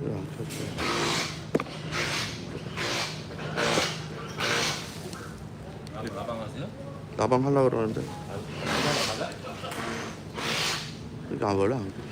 왜안? 나방 하려고 그러는데 맞아? 이거 안 원래 안.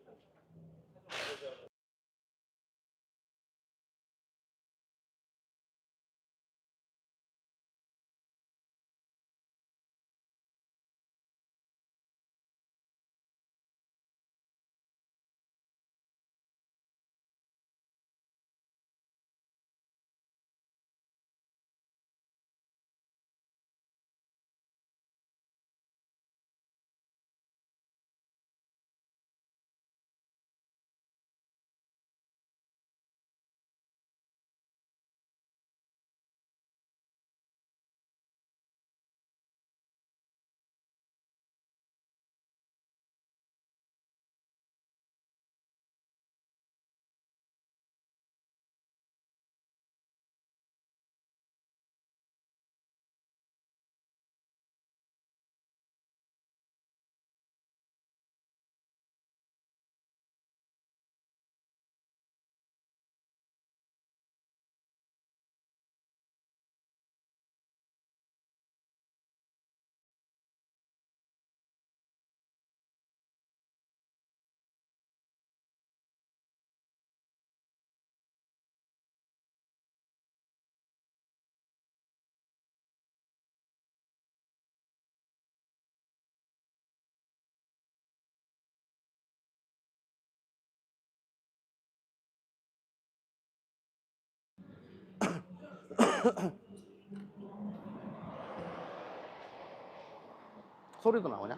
소리도 나오냐?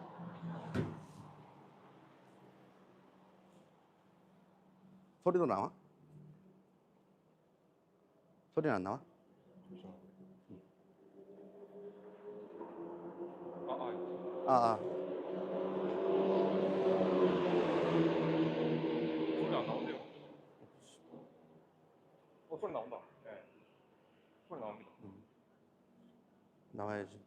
소리도 나와? 소리는 안 나와? 아, 아, 아, 아. 소리 안 나온대요. 어, 소리 나온다. 네. 소리 나옵니다. 나와야지.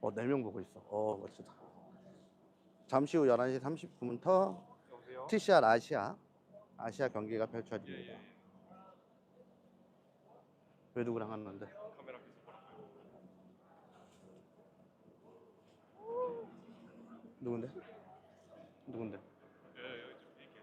어, 네 명 보고 있어. 어, 멋지다. 잠시 후 11시 30분부터 여보세요? TCR 아시아, 아시아 경기가 펼쳐집니다. 예, 예. 왜 누구랑 하는데? 누군데? 누군데? 예, 예, 좀 이렇게.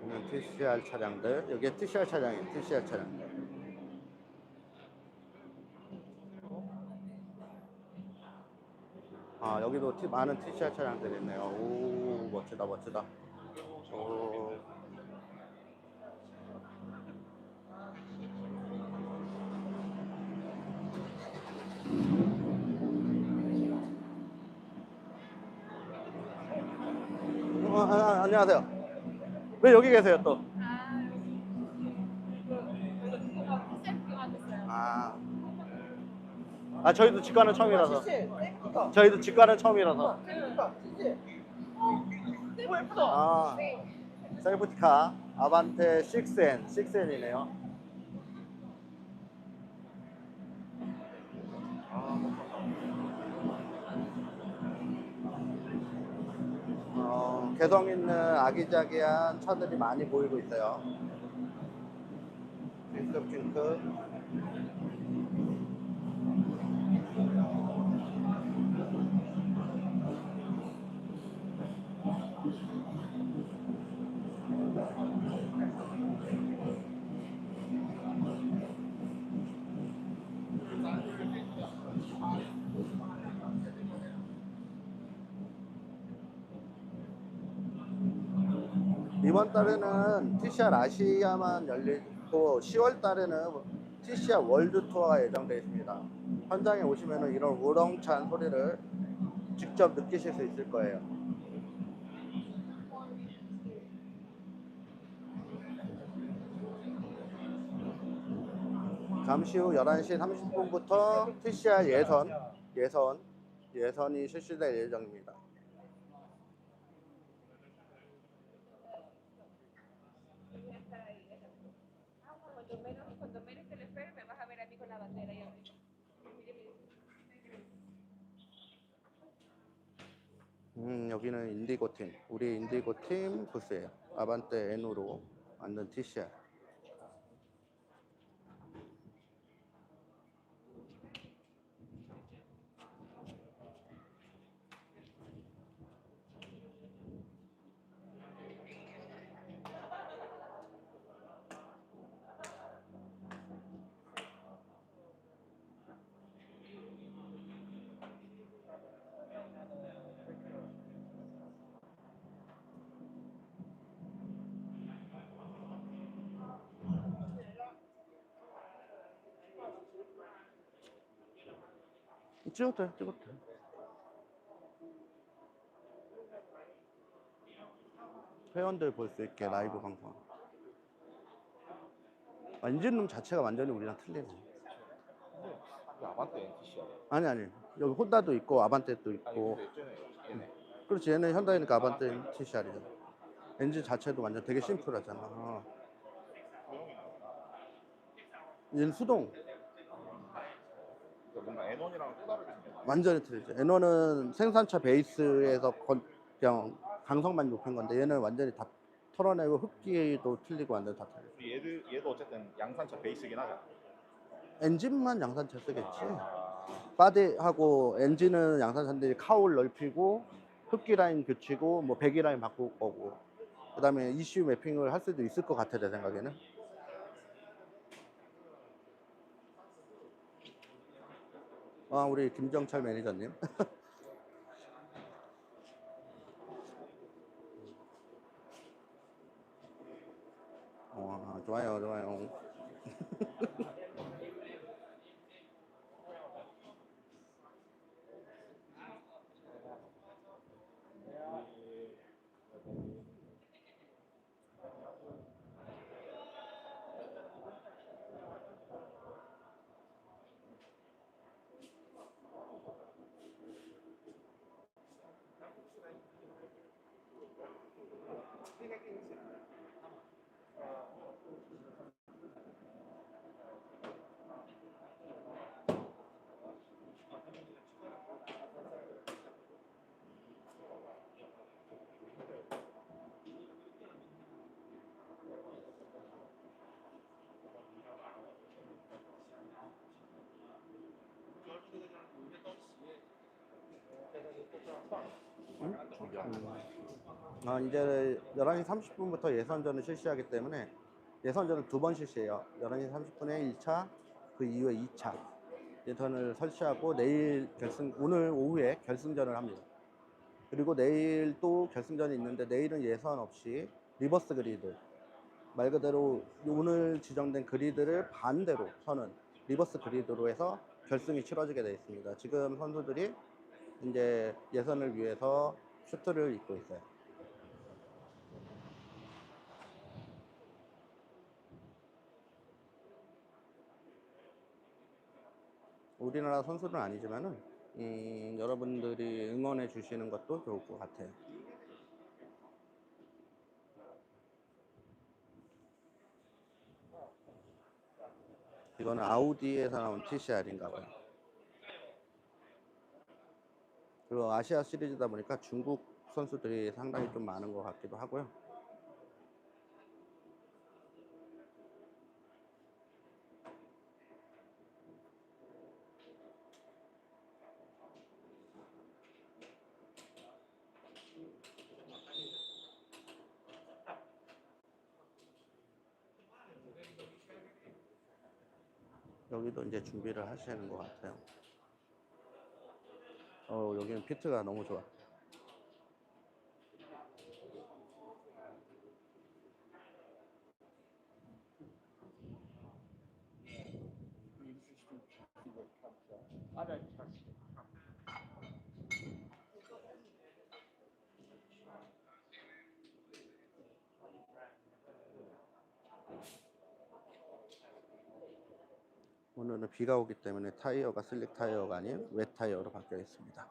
보면 TCR 차량들, 여기에 TCR 차량이에요. TCR 차량들. 아, 여기도 티- 많은 TCR 차량들이 있네요. 오, 멋지다, 멋지다. 오. 어, 아, 아, 안녕하세요. 왜 여기 계세요 또? 아. 아, 아 저희도 직관은 처음이라서. 저희도 직관은 처음이라서. 셀프 예쁘다. 아, 네. 셀프티카 아반떼 6N, 6N이네요. 개성 있는 아기자기한 차들이 많이 보이고 있어요. 핑크 핑크. 이번 달에는 TCR 아시아만 열리고 10월 달에는 TCR 월드 투어가 예정되어 있습니다. 현장에 오시면 이런 우렁찬 소리를 직접 느끼실 수 있을 거예요. 잠시 후 11시 30분부터 TCR 예선, 예선, 예선이 실시될 예정입니다. 음, 여기는 인디고 팀. 우리 인디고 팀 부스예요. 아반떼 N으로 만든 TCR. 찍어도 돼, 찍어도 돼. 회원들 볼 수 있게 라이브 방송. 아, 엔진룸 자체가 완전히 우리랑 틀리네. 그 아반떼 NTC야. 아니, 아니. 여기 혼다도 있고, 아반떼도 아니 있고. 얘네 그렇지, 얘는 현다니까 아반떼 TCR이잖아. 엔진 자체도 완전 되게 심플하잖아. 어. 얘는 수동. 그러니까 뭔가 N1이랑 또 다르게 생겼네. 완전히 틀리죠. 에너는 생산차 베이스에서 건- 그냥 강성만 높인 건데 얘는 완전히 다 털어내고 흡기도 틀리고 완전 다 틀려. 얘도 얘도 어쨌든 양산차 베이스긴 하잖아. 엔진만 양산차 쓰겠지. 아, 바디하고 엔진은 양산차인데 카울 넓히고 흡기 라인 교치고 뭐 배기 라인 바꿀 거고 그다음에 ECU 매핑을 할 수도 있을 것 같아 내 생각에는. 아 우리 김정철 매니저님. 와 좋아요 좋아요. 아, 이제 11시 30분부터 예선전을 실시하기 때문에 예선전은 두번 실시해요. 11시 30분에 1차, 그 이후에 2차 예선을 설치하고 내일 결승, 오늘 오후에 결승전을 합니다. 그리고 내일 또 결승전이 있는데 내일은 예선 없이 리버스 그리드 말 그대로 오늘 지정된 그리드를 반대로 서는 리버스 그리드로 해서 결승이 치러지게 되어 있습니다. 지금 선수들이 이제 예선을 위해서 슈트를 입고 있어요. 우리나라 선수는 아니지만은 음, 여러분들이 응원해 주시는 것도 좋을 것 같아요. 이거는 아우디에서 나온 TCR인가 봐요. 그리고 아시아 시리즈다 보니까 중국 선수들이 상당히 좀 많은 것 같기도 하고요. 여기도 이제 준비를 하시는 것 같아요. 어, 여기는 피트가 너무 좋아. 오늘은 비가 오기 때문에 타이어가 슬릭 타이어가 아닌 웻 타이어로 바뀌어 있습니다.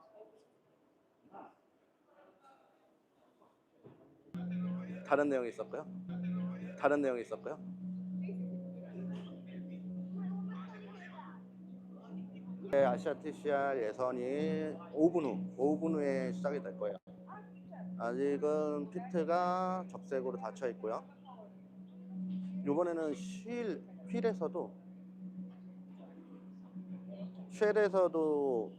다른 내용이 있었고요. 다른 내용이 있었고요. 네, 아시아 TCR 예선이 5분 후, 5분 후에 시작이 될 거예요. 아직은 피트가 적색으로 닫혀 있고요. 이번에는 휠, 휠에서도 쉘에서도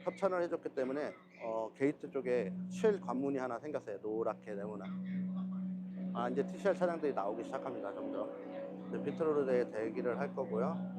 협찬을 해줬기 때문에 어, 게이트 쪽에 쉘 관문이 하나 생겼어요. 노랗게 네모난. 아 이제 TCR 차량들이 나오기 시작합니다. 점점. 이제 피트로드에 대기를 할 거고요.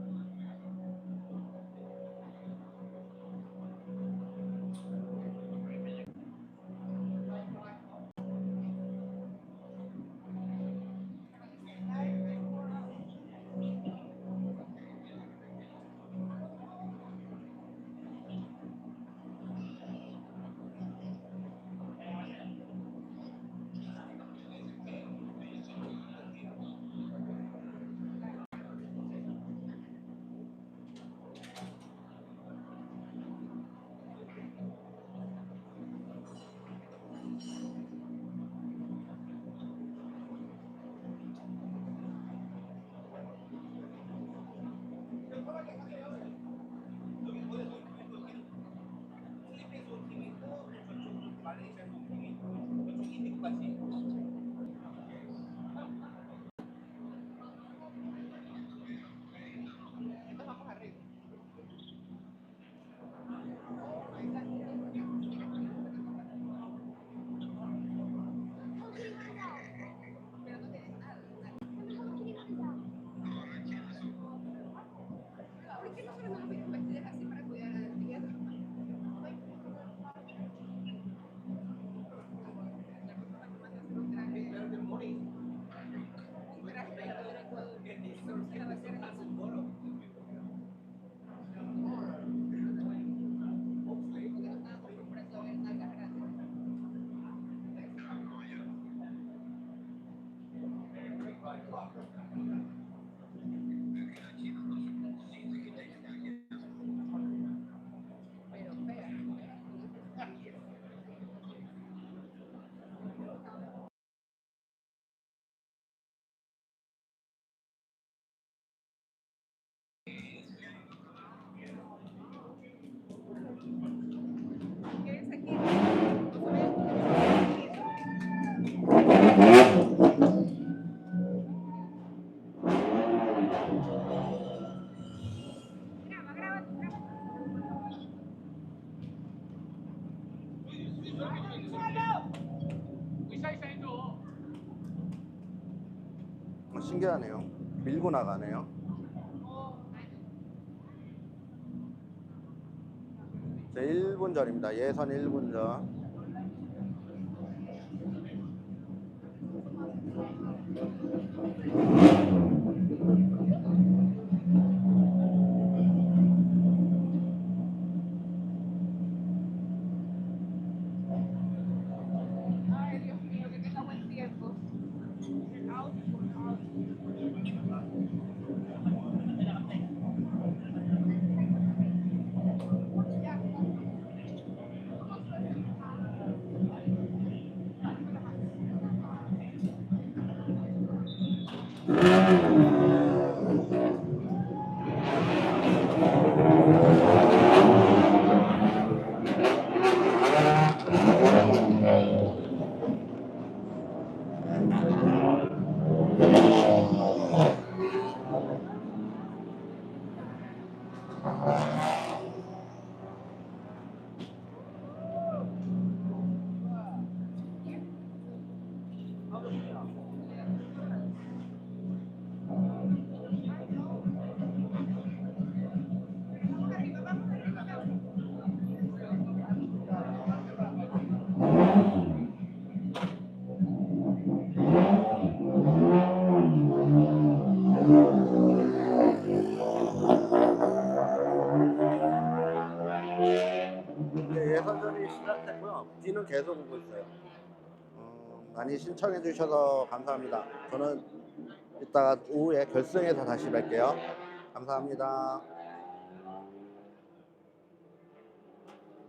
신기하네요. 밀고 나가네요. 자, 1분 전입니다. 예선 1분 전. 오고 있어요. 음, 많이 신청해 주셔서 감사합니다. 저는 이따가 오후에 결승에서 다시 뵐게요. 감사합니다.